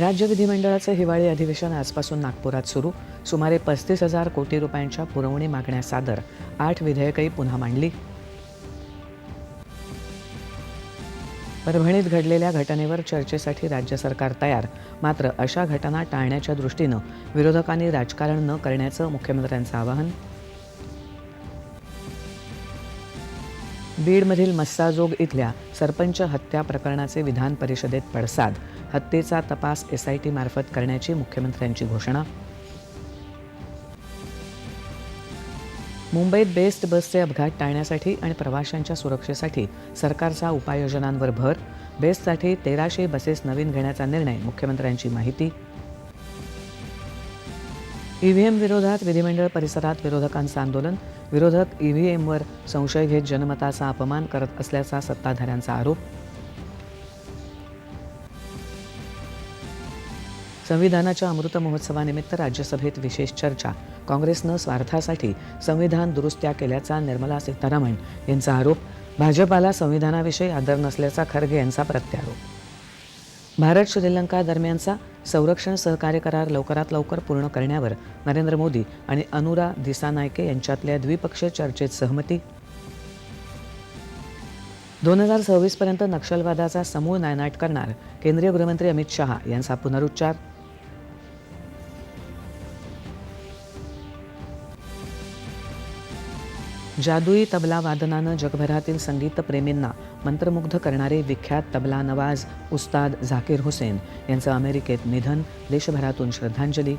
राज्य विधिमंडळाचं हिवाळी अधिवेशन आजपासून नागपुरात सुरू. सुमारे पस्तीस हजार कोटी रुपयांच्या पुरवणी मागण्या सादर. आठ विधेयकही पुन्हा मांडली. परभणीत घडलेल्या घटनेवर चर्चेसाठी राज्य सरकार तयार. मात्र अशा घटना टाळण्याच्या दृष्टीनं विरोधकांनी राजकारण न करण्याचं मुख्यमंत्र्यांचं आवाहन बीडमधील मस्साजोग इथल्या सरपंच हत्या प्रकरणाचे विधान परिषदेत पडसाद. हत्येचा तपास एसआयटी मार्फत करण्याची मुख्यमंत्र्यांची घोषणा. मुंबईत बेस्ट बसचे अपघात टाळण्यासाठी आणि प्रवाशांच्या सुरक्षेसाठी सरकारचा उपाययोजनांवर भर. बेस्टसाठी तेराशे बसेस नवीन घेण्याचा निर्णय मुख्यमंत्र्यांची माहिती. ईव्हीएम विरोधात विधिमंडळ परिसरात विरोधकांचं आंदोलन. विरोधक ईव्हीएमवर संशय घेत जनमताचा अपमान करत असल्याचा सत्ताधाऱ्यांचा आरोप. संविधानाच्या अमृत महोत्सवानिमित्त राज्यसभेत विशेष चर्चा. काँग्रेसनं स्वार्थासाठी संविधान दुरुस्त्या केल्याचा निर्मला सीतारामन यांचा आरोप. भाजपाला संविधानाविषयी आदर नसल्याचा खरगे यांचा प्रत्यारोप. भारत श्रीलंका दरम्यानचा संरक्षण सहकार्य करार लवकरात लवकर पूर्ण करण्यावर नरेंद्र मोदी आणि अनुरा दिसानायके यांच्यातल्या द्विपक्षीय चर्चेत सहमती. दोन हजार सव्वीसपर्यंत नक्षलवादाचा समूळ नायनाट करणार केंद्रीय गृहमंत्री अमित शहा यांचा पुनरुच्चार. जादुई तबला वादनानं जगभरातील संगीतप्रेमींना मंत्रमुग्ध करणारे विख्यात तबला नवाज उस्ताद झाकीर हुसेन यांचं अमेरिकेत निधन देशभरातून श्रद्धांजली.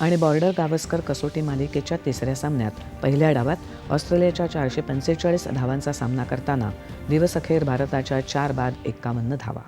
आणि बॉर्डर गावस्कर कसोटी मालिकेच्या तिसऱ्या सामन्यात पहिल्या डावात ऑस्ट्रेलियाच्या चारशे पंचेचाळीस धावांचा सामना करताना दिवसअखेर भारताच्या चार बाद एक्कावन्न धावा.